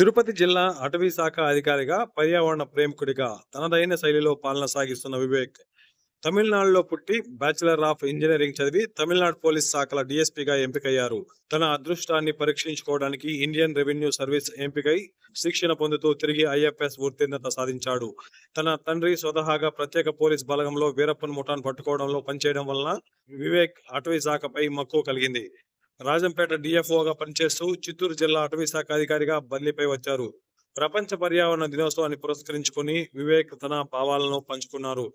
తిరుపతి జిల్లా అటవీ శాఖ అధికారిగా పర్యావరణ ప్రేమికుడిగా తనదైన శైలిలో పాలన సాగిస్తున్న వివేక్. తమిళనాడులో పుట్టి బ్యాచిలర్ ఆఫ్ ఇంజనీరింగ్ చదివి తమిళనాడు పోలీస్ శాఖల డిఎస్పీగా ఎంపికయ్యారు. తన అదృష్టాన్ని పరీక్షించుకోవడానికి ఇండియన్ రెవెన్యూ సర్వీస్ ఎంపికై శిక్షణ పొందుతూ తిరిగి ఐఎఫ్ఎస్ ఉత్తీర్ణత సాధించాడు. తన తండ్రి స్వతహాగా ప్రత్యేక పోలీస్ బలగంలో వీరప్పన్ ముఠాన్ పట్టుకోవడంలో పనిచేయడం వలన వివేక్ అటవీ శాఖపై మక్కువ కలిగింది. రాజంపేట డిఎఫ్ఓగా పనిచేస్తూ చిత్తూరు జిల్లా అటవీ శాఖ అధికారిగా బదిలీపై వచ్చారు. ప్రపంచ పర్యావరణ దినోత్సవాన్ని పురస్కరించుకుని వివేక్ తన భావాలను పంచుకున్నారు.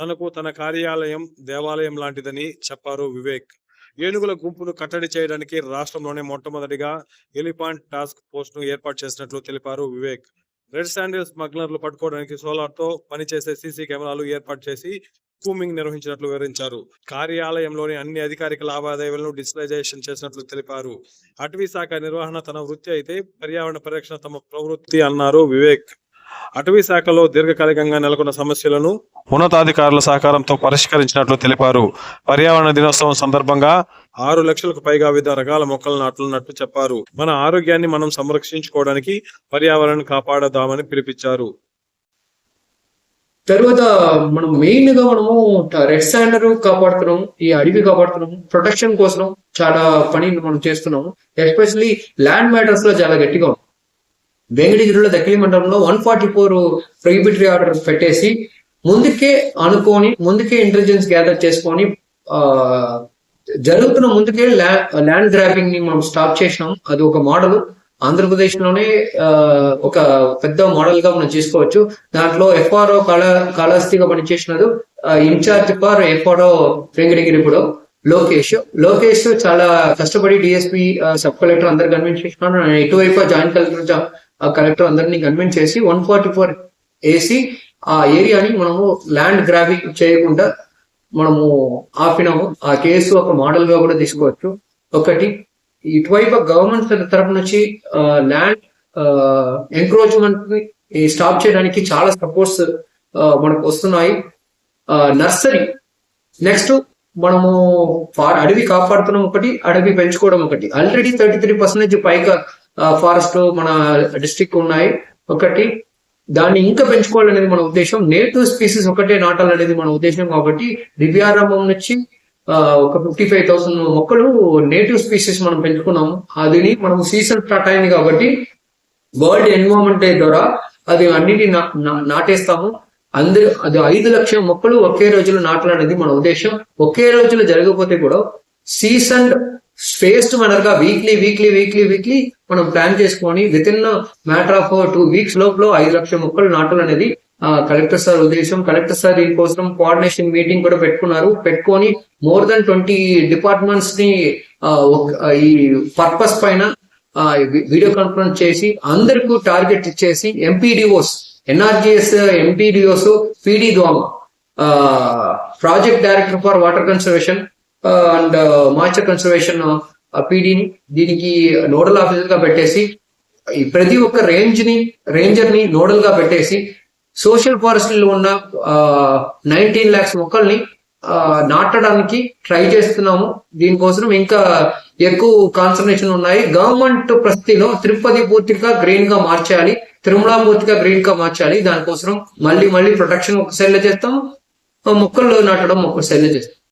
తనకు తన కార్యాలయం దేవాలయం లాంటిదని చెప్పారు వివేక్. ఏనుగుల గుంపును కట్టడి చేయడానికి రాష్ట్రంలోనే మొట్టమొదటిగా ఎలిఫాంట్ టాస్క్ ఫోర్స్ను ఏర్పాటు చేసినట్లు తెలిపారు వివేక్. రెడ్ శాండిల్ స్మగ్లర్లు పట్టుకోవడానికి సోలార్తో పనిచేసే సీసీ కెమెరాలు ఏర్పాటు చేసి కూమింగ్ నిర్వహించినట్లు వివరించారు. కార్యాలయంలోని అన్ని అధికారిక లావాదేవీలను డిజిటలైజేషన్ చేసినట్లు తెలిపారు. అటవీ శాఖ నిర్వహణ తన వృత్తి అయితే పర్యావరణ పరిరక్షణ తమ ప్రవృత్తి అన్నారు వివేక్. అటవీ శాఖలో దీర్ఘకాలికంగా నెలకొన్న సమస్యలను ఉన్నతాధికారుల సహకారంతో పరిష్కరించినట్లు తెలిపారు. పర్యావరణ దినోత్సవం సందర్భంగా ఆరు లక్షలకు పైగా వివిధ రకాల మొక్కలు నాటున్నట్టు చెప్పారు. మన ఆరోగ్యాన్ని మనం సంరక్షించుకోవడానికి పర్యావరణం కాపాడదామని పిలిపించారు. తర్వాత మనం మెయిన్గా మనము రెడ్ సాండర్ కాపాడుతున్నాము ఈ అడవి కాపాడుతున్నాము ప్రొటెక్షన్ కోసం చాలా పని మనం చేస్తున్నాము. ఎస్పెషల్లీ ల్యాండ్ మ్యాటర్స్లో చాలా గట్టిగా ఉన్నాం వెంకటగిరిలో దక్కిలి మండలంలో one forty four prohibitory order పెట్టేసి ముందుకే అనుకొని ముందుకే ఇంటెలిజెన్స్ గ్యాదర్ చేసుకొని ఆ జరుగుతున్న ముందుకే ల్యాండ్ గ్రాబింగ్ని మనం స్టాప్ చేసినాం. అది ఒక మోడల్ ఆంధ్రప్రదేశ్లోనే ఒక పెద్ద మోడల్గా మనం తీసుకోవచ్చు దాంట్లో ఎఫ్ఆర్ఓ కళ కాళహస్తిగా పనిచేసినారు ఇన్ఛార్జ్ ఫర్ ఎఫ్ఆర్ఓ వెంకటగిరి ఇప్పుడు లోకేష్. లోకేష్ చాలా కష్టపడి డిఎస్పి సబ్ కలెక్టర్ అందరు కన్విన్స్ చేసినాడు. ఆయన ఇటువైపు జాయింట్ కలెక్టర్ ఆ కలెక్టర్ అందరినీ కన్విన్స్ చేసి వన్ ఫార్టీ ఫోర్ ఏసీ ఆ ఏరియాని మనము ల్యాండ్ గ్రాఫిక్ చేయకుండా మనము ఆపినాము. ఆ కేసు ఒక మోడల్గా కూడా తీసుకోవచ్చు. ఒకటి ఇటువైపు గవర్నమెంట్ తరపు నుంచి ల్యాండ్ ఎంక్రోచ్మెంట్ని స్టాప్ చేయడానికి చాలా సపోర్ట్స్ మనకు వస్తున్నాయి. నర్సరీ నెక్స్ట్ మనము అడవి కాపాడుతున్నాం ఒకటి అడవి పెంచుకోవడం ఒకటి. ఆల్రెడీ థర్టీ త్రీ పర్సెంటేజ్ పైగా ఫారెస్ట్ మన డిస్ట్రిక్ట్ ఉన్నాయి. ఒకటి దాన్ని ఇంకా పెంచుకోవాలనేది మన ఉద్దేశం. నేటివ్ స్పీసీస్ ఒకటే నాటాలనేది మన ఉద్దేశం కాబట్టి దివ్యారంభం నుంచి ఒక ఫిఫ్టీ ఫైవ్ థౌసండ్ మొక్కలు నేటివ్ స్పీసీస్ మనం పెంచుకున్నాము అదిని మనం సీజన్ స్టార్ట్ అయింది కాబట్టి వరల్డ్ ఎన్విరాన్మెంట్ డే ద్వారా అది అన్నిటి నాటేస్తాము. అందరు అది ఐదు లక్షల మొక్కలు ఒకే రోజులో నాటాలనేది మన ఉద్దేశం. ఒకే రోజులో జరగకపోతే కూడా సీజన్ స్పేస్డ్ మనర్గా వీక్లీ వీక్లీ వీక్లీ వీక్లీ మనం ప్లాన్ చేసుకొని with in matter of two weeks లోపల ఐదు లక్షల మొక్కలు నాటలు అనేది కలెక్టర్ సార్ ఉద్దేశం. కలెక్టర్ సార్ దీనికోసం కోఆర్డినేషన్ మీటింగ్ కూడా పెట్టుకున్నారు. పెట్టుకొని మోర్ దెన్ ట్వంటీ డిపార్ట్మెంట్స్ని ఈ పర్పస్ పైన వీడియో కాన్ఫరెన్స్ చేసి అందరికీ టార్గెట్ ఇచ్చేసి ఎంపీడిఓస్ ఎన్ఆర్జిఎస్ ఎంపీడిఓస్ పీడీ ద్వారా project director for water conservation and master conservation పీడీని దీనికి నోడల్ ఆఫీసర్గా పెట్టేసి ప్రతి ఒక్క రేంజ్ని రేంజర్ని నోడల్గా పెట్టేసి సోషల్ ఫారెస్ట్లో ఉన్న నైన్టీన్ లాక్స్ మొక్కల్ని నాటడానికి ట్రై చేస్తున్నాము. దీనికోసం ఇంకా ఎక్కువ కాన్సన్ట్రేషన్ ఉన్నాయి. గవర్నమెంట్ ప్రస్తుతిలో తిరుపతి పూర్తిగా గ్రీన్గా మార్చాలి. తిరుమల పూర్తిగా గ్రీన్గా మార్చాలి. దానికోసం మళ్ళీ మళ్ళీ ప్రొటెక్షన్ ఒక సైడ్లో చేస్తాం మొక్కల్లో మొక్కలు నాటడం ఒక సైడ్లో చేస్తాం.